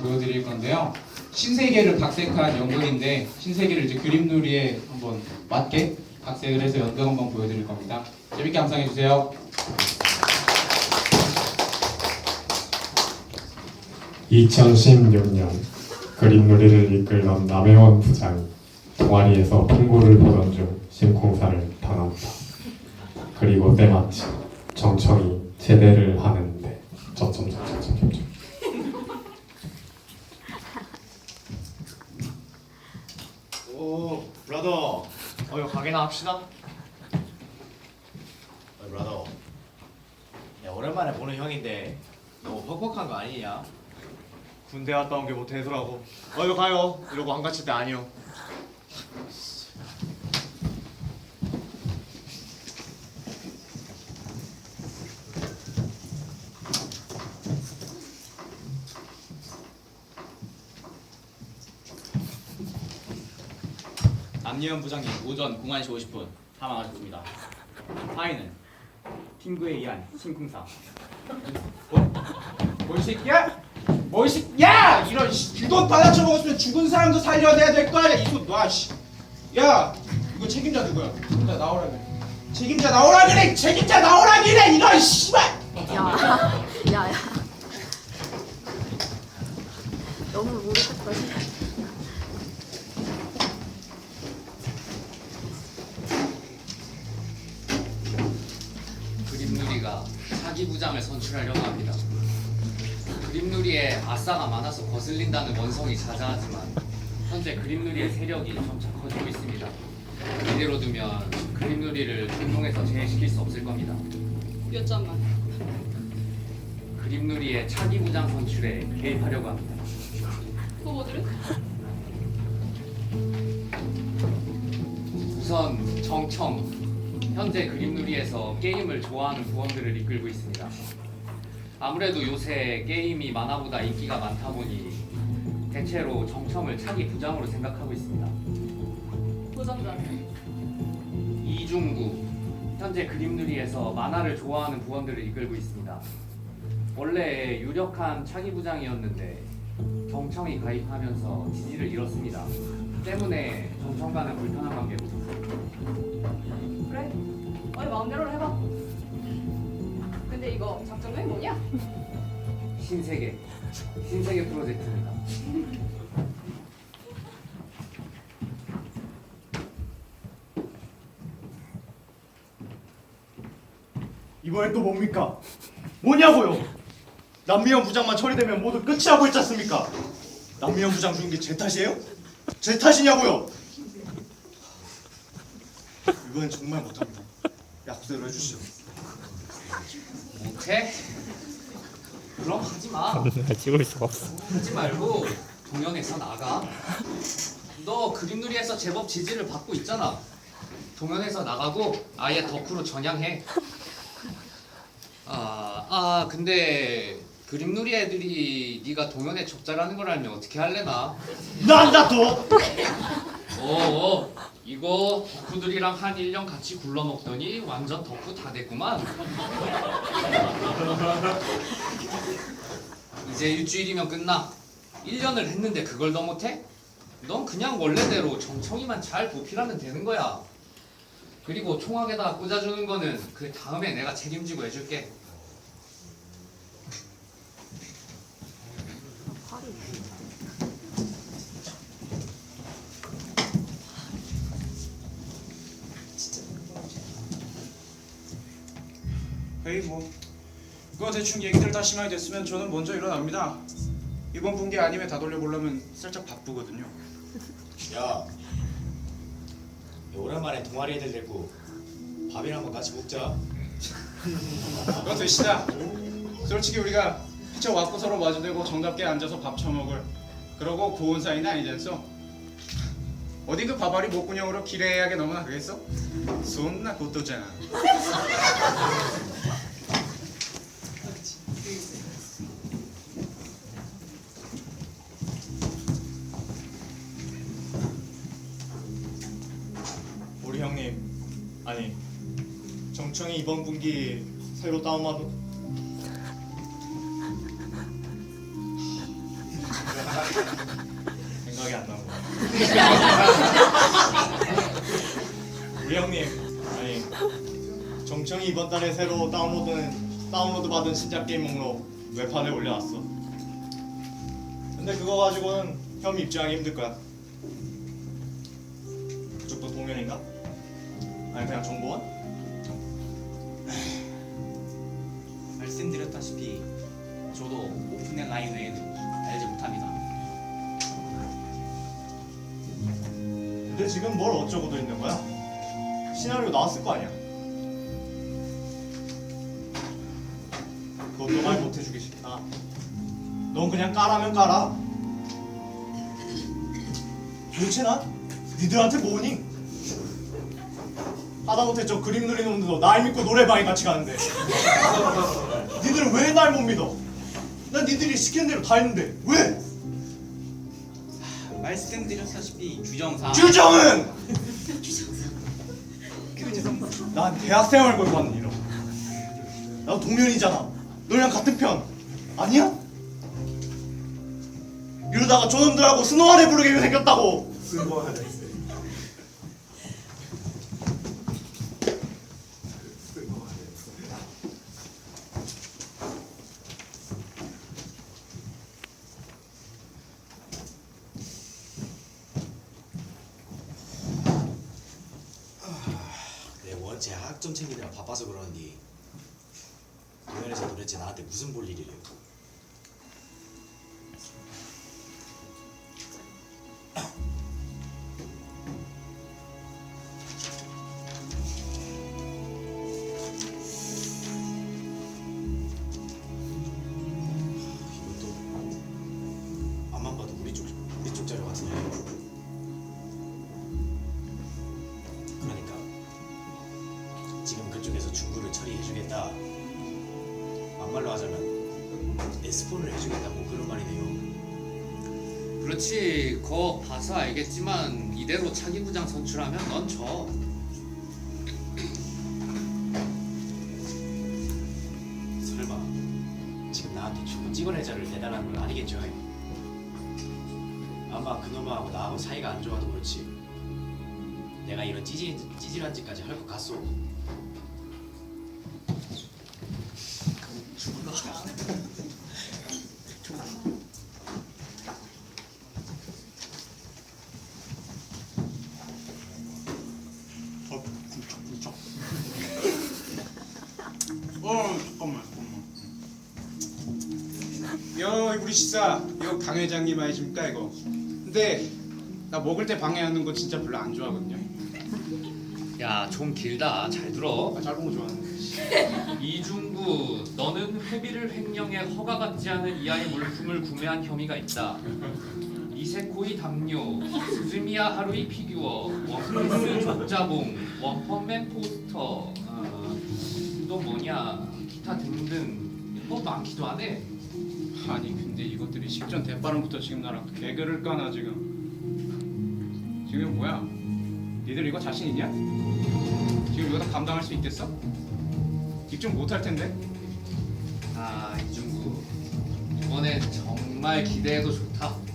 보여드릴 건데요. 신세계를 각색한 연극인데 신세계를 이제 그림놀이에 한번 맞게 각색을 해서 연극 한번 보여드릴 겁니다. 재밌게 감상해 주세요. 2016년 그림놀이를 이끌던 남해원 부장이 동아리에서 풍고를 보던 중 심쿵사를 당합니다. 그리고 때마침 정청이 제대를 하는데 점점점점점점 오, 브라더. 어, 이거 가게나 합시다. 어, 브라더. 야, 오랜만에 보는 형인데 너무 퍽퍽한 거 아니냐? 군대 갔다 온 게뭐 되더라고. 어, 이거 가요. 이러고 안 갇힐 때 아니요. 남예원 부장님 오전 01시 50분 사망하셨습니다. 사인은 핑구에 의한 심쿵사. 뭘 새끼야? 뭘 새끼? 야! 이런 씨, 이돈 받아쳐 먹었으면 죽은 사람도 살려내야 될 거 아니야. 이돈 놔 씨. 야, 이거 책임자 누구야? 책임자 나오라 그래. 책임자 나오라 그래. 책임자 나오라 그래. 이런 씨발. 야, 야, 야. 너무 모르겠다. 그림누리가 사기 부 장을 선출하려고 합니다. 그림누리에 아싸가 많아서 거슬린다는 원성이 자자하지만 현재 그림누리의 세력이 점차 커지고 있습니다. 이대로 두면 그림누리를 중동에서 제외시킬 수 없을 겁니다. 몇 점만. 그림누리의 차기 부장 선출에 개입하려고 합니다. 후보들은? 우선 정청 현재 그림누리에서 게임을 좋아하는 부원들을 이끌고 있습니다. 아무래도 요새 게임이 만화보다 인기가 많다 보니 대체로 정청을 차기 부장으로 생각하고 있습니다. 도전자는? 이중구 현재 그림누리에서 만화를 좋아하는 부원들을 이끌고 있습니다. 원래 유력한 차기 부장이었는데 정청이 가입하면서 지지를 잃었습니다. 때문에 정청과는 불편한 관계로 그래. 어이 마음대로 해봐. 근데 이거 작전명이 뭐냐? 신세계 신세계 프로젝트입니다. 이번엔 또 뭡니까? 뭐냐고요? 남미영 부장만 처리되면 모두 끝이라고 했지 않습니까? 남미영 부장 죽은 게 제 탓이에요? 제 탓이냐고요? 이번엔 정말 못합니다. 약속대로 해주시죠. 못해? 그럼 하지 마. 찍을 수가 없어. 하지 말고 동영에서 나가. 너 그림놀이에서 제법 지지를 받고 있잖아. 동영에서 나가고 아예 덕후로 전향해. 아, 아 근데 그림놀이 애들이 네가 동현의 적자라는 걸 알면 어떻게 할래나? 난다 또! 어, 이거 덕후들이랑 한 1년 같이 굴러먹더니 완전 덕후 다 됐구만. 이제 일주일이면 끝나. 1년을 했는데 그걸 더 못해? 넌 그냥 원래대로 정청이만 잘 보필하면 되는 거야. 그리고 총학에다가 꽂아주는 거는 그 다음에 내가 책임지고 해줄게. 에이 뭐 그거 대충 얘기들 다 심하게 됐으면 저는 먼저 일어납니다. 이번 분기 아니메 다 돌려보려면 살짝 바쁘거든요. 야, 야, 오랜만에 동아리 애들 데리고 밥이나 한번 같이 먹자. 그거 되시다. 솔직히 우리가 피처 왔고 서로 마주대고 정답게 앉아서 밥 처먹을 그러고 고운 사이는 아니잖소. 어디 그 바바리 목구녕으로 기레하게 너무나 그랬어? 손나 곧도잖아. 아니 정청이 이번 분기 새로 다운받은 생각이 안 나고. 우리 형님, 아니 정청이 이번 달에 새로 다운로드 다운로드 받은 신작 게임 목록 웹판에 올려놨어. 근데 그거 가지고는 형 입장하기 힘들 거야. 그냥 정보원? 말씀드렸다시피 저도 오픈의 라인 외에는 알지 못합니다. 근데 지금 뭘 어쩌고도 있는 거야? 시나리오 나왔을 거 아니야? 그것도 말 못해주기 싫다. 넌 그냥 까라면 까라. 도대체 난 니들한테 뭐니? 하다못해 저 그림 그리는 놈들도 날 믿고 노래방에 같이 가는데 니들은 왜날 못 믿어? 난 니들이 시키는 대로 다 했는데 왜? 말씀드렸다시피 규정상 규정은 난 대학생활 걸고 하는 일어. 나도 동면이잖아. 너랑 같은 편 아니야? 이러다가 저놈들하고 스노우를 부르게 생겼다고. 내원 체 학점 챙기느라 바빠서 그러는데 공연에서 도대체 나한테 무슨 볼 일이래요? 처리해주겠다. 막말로 하자면 에스폰을 해주겠다 뭐 그런 말이네요. 그렇지 거 봐서 알겠지만 이대로 차기 부장 선출하면 넌 져. 설마 지금 나한테 중구 찍어낼 자를 대단한 건 아니겠죠? 아마 그놈하고 나하고 사이가 안 좋아도 그렇지. 내가 이런 찌질, 찌질한 짓까지 할 것 같소. 우리 식사 이거 강 회장님 아니십니까 이거 근데 나 먹을 때 방해하는 거 진짜 별로 안 좋아하거든요 야 좀 길다 잘 들어. 아, 짧은 거 좋아하는데 이중구, 너는 회비를 횡령해 허가 받지 않은 이하의 물품을 구매한 혐의가 있다. 이세코이 담요, 스즈미야 하루이 피규어, 원피스 족자봉, 원펀맨 포스터, 어, 또 뭐냐, 기타 등등 뭐 많기도 하네. 아니 근데 이것들이 식전 대바람부터 지금 나랑 개그를 까나 지금 지금 뭐야 니들 이거 자신 있냐? 지금 이거 다 감당할 수 있겠어? 입증 못할 텐데 아 이중구, 이번엔 정말 기대해도 좋다.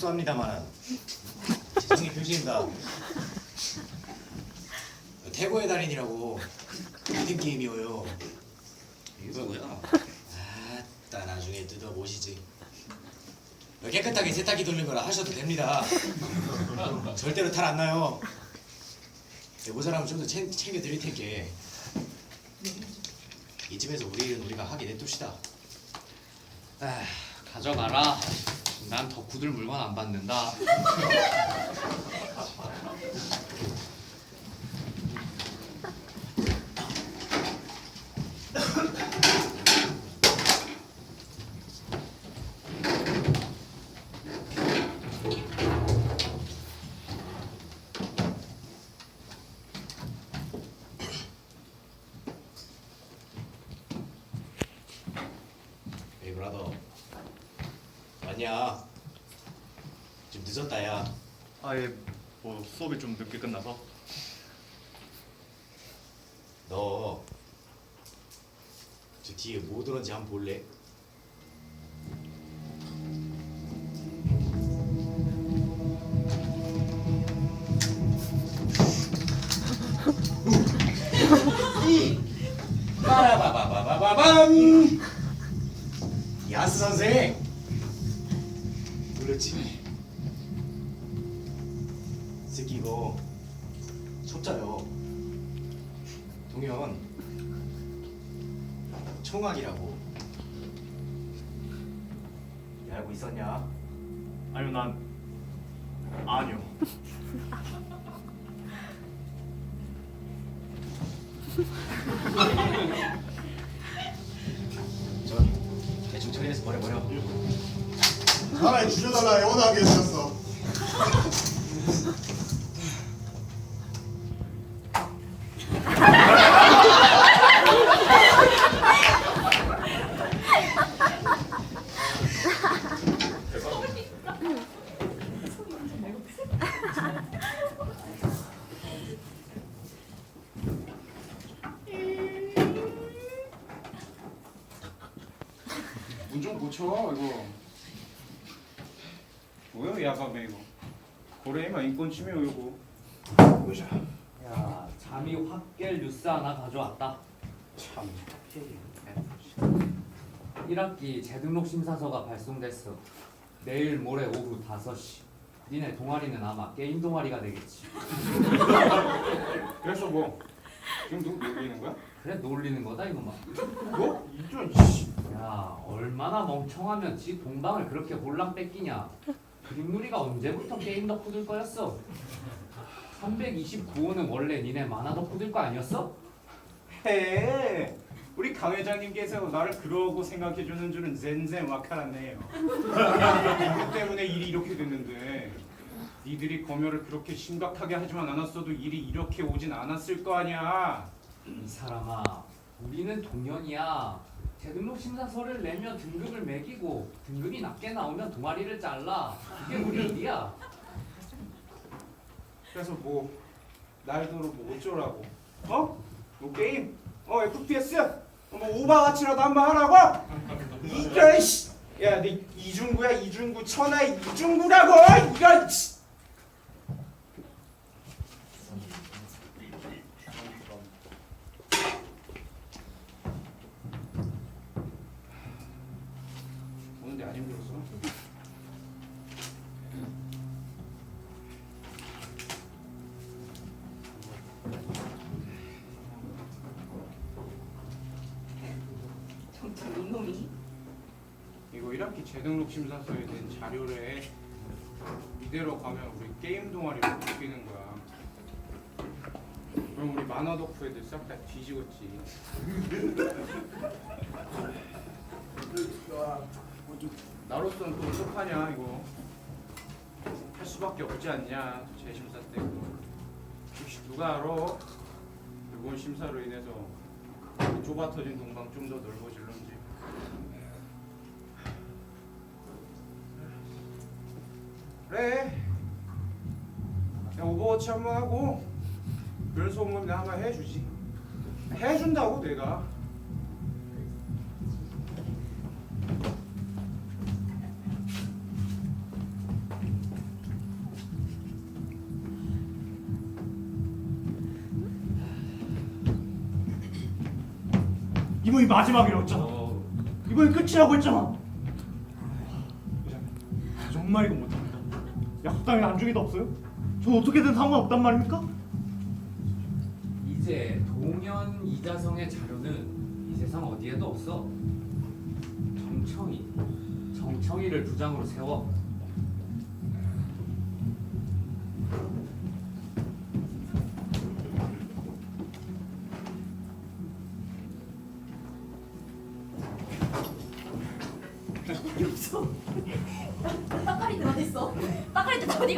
뭐 약속합니다만 재정의 표시입니다. 태고의 달인이라고 힘든 게임이어요. 이거 뭐야? 아따 나중에 뜯어 보시지. 깨끗하게 세탁기 돌린 거라 하셔도 됩니다. 절대로 탈 안 나요. 네, 모자라면 좀 더 챙겨 드릴 테니까 이 집에서 우리 일은 우리가 하게 냅둡시다. 아, 가져가라. 난 덕후들 물건 안 받는다. 좀 늦었다 야. 아예 뭐 수업이 좀 늦게 끝나서 너 저 뒤에 뭐 들었는지 한번 볼래? 동현 총학이라고 이 알고 있었냐? 아니요 난 아니요 저 대충 처리해서 버려버려 차라리 줄여달라 애원하게 해주셨어. 고쳐 이거. 뭐야 야밤에 이거. 고래이만 인권 침해 이거. 보자. 야 잠이 확 깰 뉴스 하나 가져왔다 참. 1학기 재등록 심사서가 발송됐어 내일 모레 오후 5시 니네 동아리는 아마 게임 동아리가 되겠지 그래서 뭐 지금 누구 놀리는 거야? 그래 놀리는 거다 이거만 뭐? 이런 씨. 야 얼마나 멍청하면 지 동방을 그렇게 홀랑 뺏기냐 그림놀이가 언제부터 게임 덕후들 거였어 329호는 원래 니네 만화 덕후들 거 아니었어? 해. 우리 강 회장님께서 나를 그러고 생각해 주는 줄은 젠젠 와카라네요. 그 때문에 일이 이렇게 됐는데 니들이 검열을 그렇게 심각하게 하지만 않았어도 일이 이렇게 오진 않았을 거 아니야. 이 사람아 우리는 동년이야 재등록 심사서를 내면 등급을 매기고 등급이 낮게 나오면 동아리를 잘라 그게 우리 일이야 그래서 뭐 날도로 뭐 어쩌라고? 어? 뭐 게임? 어 FPS? 어, 뭐 오바와치라도 한번 하라고? 이런 씨. 야, 내 이중구야 이중구 천하의 이중구라고 이런 씨. 재등록 심사서에 낸 자료래. 이대로 가면 우리 게임 동아리로 바뀌는 거야. 그럼 우리 만화 덕후 애들 싹 다 뒤지겠지. 나로서는 또 어떡하냐 이거. 할 수밖에 없지 않냐 재심사 때. 혹시 누가 알아? 이번 심사로 인해서 좁아 터진 동방 좀 더 넓어질런지. 그래. 그냥 오버워치 한 번 하고 별 소문 내가 한번 해주지. 해준다고 내가. 이번이 마지막이라고 했잖아 이번이 끝이라고 했잖아 정말 이거 못합니다 약속당에 안중에도 없어요? 전 어떻게든 상관없단 말입니까? 이제 동현 이자성의 자료는 이 세상 어디에도 없어 정청이 정청이를 부장으로 세워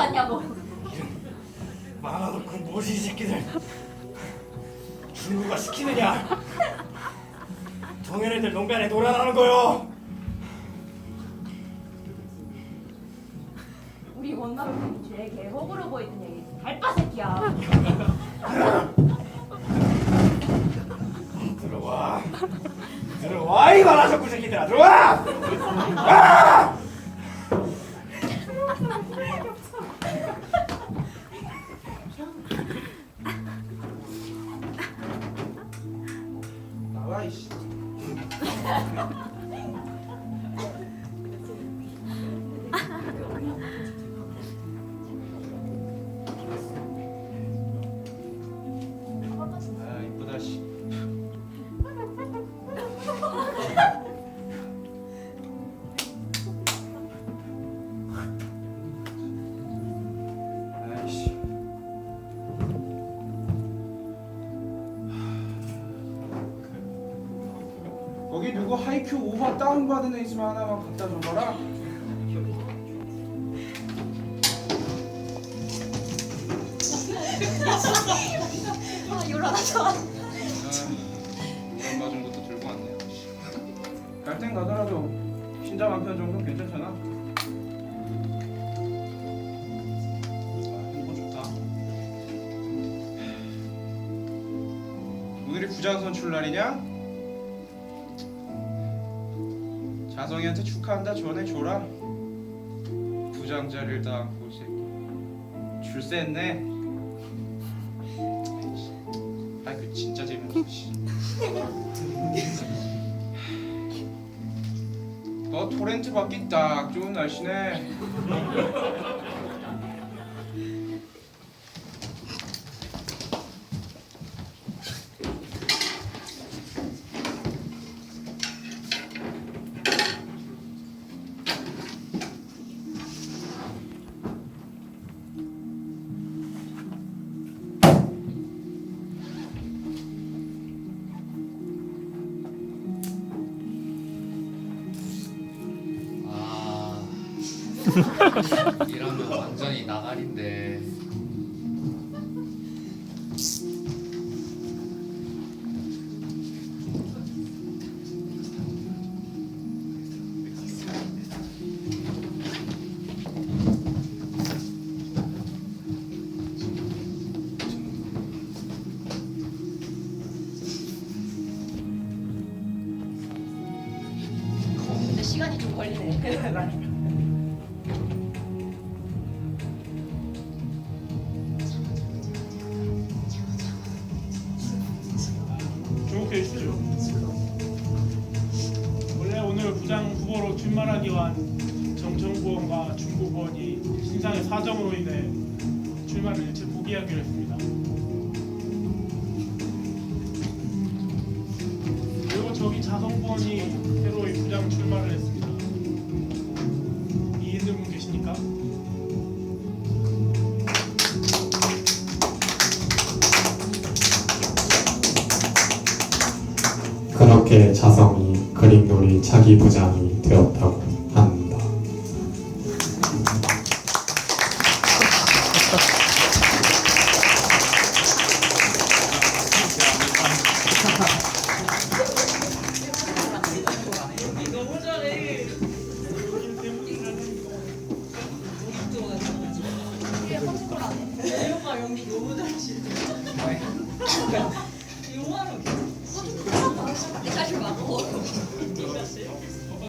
봤냐고. 많아놓고 그 뭐지 이 새끼들. 중국가 시키느냐? 동현 애들 농간에 놀아나는 거요. 우리 원감독님 죄 개호구로 보이던 얘기 알바 새끼야. 들어와. 들어와 이 말하셨고 새끼들아 들어와. 아! 와 다운받은 애 있으면 하나만 갖다 줘봐라. 아 요란하다. 맞은 것도 들고 왔네. 갈땐 가더라도 신장 한편 정도는 괜찮잖아. 아, 이거 좋다. 오늘이 부장 선출 날이냐? 자성이한테 축하한다 전해줘라. 부장 자리를 다 안고 이 새끼. 줄세 했네. 아이 그 진짜 재밌어. 씨. 너 토렌트 받기 딱 좋은 날씨네. 이러면 완전히 나가린데 위한 정청구원과 중구구원이 신상의 사정으로 인해 출마를 일체 포기하기로 했습니다. 그리고 저기 자성구원이 새로이 부장 출마를 했습니다. 이해들 분 계십니까? 그렇게 자성이 그림놀이 차기 부장이 되었다고